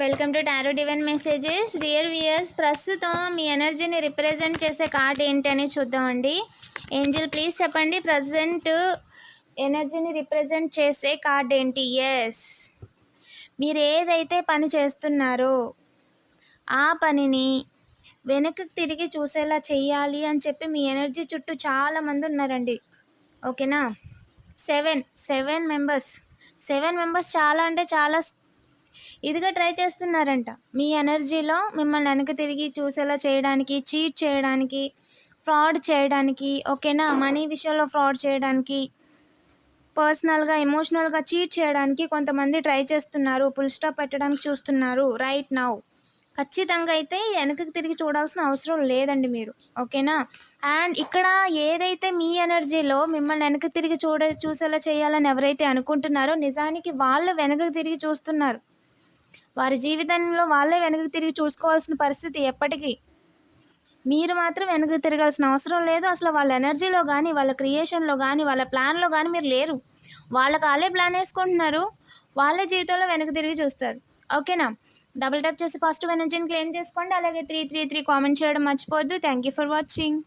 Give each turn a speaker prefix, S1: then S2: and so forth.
S1: Welcome to tarot divine messages dear viewers ప్రస్తుతం మీ ఎనర్జీని రిప్రజెంట్ చేసే కార్డ్ ఏంటని చూద్దామండి. ఏంజిల్ ప్లీజ్ చెప్పండి. ప్రజెంట్ ఎనర్జీని రిప్రజెంట్ చేసే కార్డ్ ఏంటి? ఎస్ మీరు ఏదైతే పని చేస్తున్నారో ఆ పనిని వెనక్కి తిరిగి చూసేలా చేయాలి అని చెప్పి మీ ఎనర్జీ చుట్టూ చాలామంది ఉన్నారండి. ఓకేనా seven seven members seven members చాలా అంటే చాలా ఇదిగా ట్రై చేస్తున్నారంట. మీ ఎనర్జీలో మిమ్మల్ని వెనక తిరిగి చూసేలా చేయడానికి చీట్ చేయడానికి ఫ్రాడ్ చేయడానికి ఓకేనా? మనీ విషయంలో ఫ్రాడ్ చేయడానికి పర్సనల్గా ఎమోషనల్గా చీట్ చేయడానికి కొంతమంది ట్రై చేస్తున్నారు. ఫుల్ స్టాప్ పెట్టడానికి చూస్తున్నారు రైట్ నౌ. ఖచ్చితంగా అయితే వెనకకి తిరిగి చూడాల్సిన అవసరం లేదండి మీరు. ఓకేనా? అండ్ ఇక్కడ ఏదైతే మీ ఎనర్జీలో మిమ్మల్ని వెనక తిరిగి చూడ చూసేలా చేయాలని ఎవరైతే అనుకుంటున్నారో నిజానికి వాళ్ళు వెనక్కి తిరిగి చూస్తున్నారు. వారి జీవితంలో వాళ్ళే వెనక్కి తిరిగి చూసుకోవాల్సిన పరిస్థితి ఎప్పటికీ. మీరు మాత్రం వెనక్కి తిరగాల్సిన అవసరం లేదు. అసలు వాళ్ళ ఎనర్జీలో కానీ వాళ్ళ క్రియేషన్లో కానీ వాళ్ళ ప్లాన్లో కానీ మీరు లేరు. వాళ్ళకి వాళ్ళే ప్లాన్ వేసుకుంటున్నారు. వాళ్ళే జీవితంలో వెనక్కి తిరిగి చూస్తారు. ఓకేనా డబుల్ టైప్ చేసి పాజిటివ్ ఎనర్జీని క్లెయిమ్ చేసుకోండి. అలాగే త్రీ త్రీ త్రీ కామెంట్ చేయడం మర్చిపోవద్దు. Thank you for watching.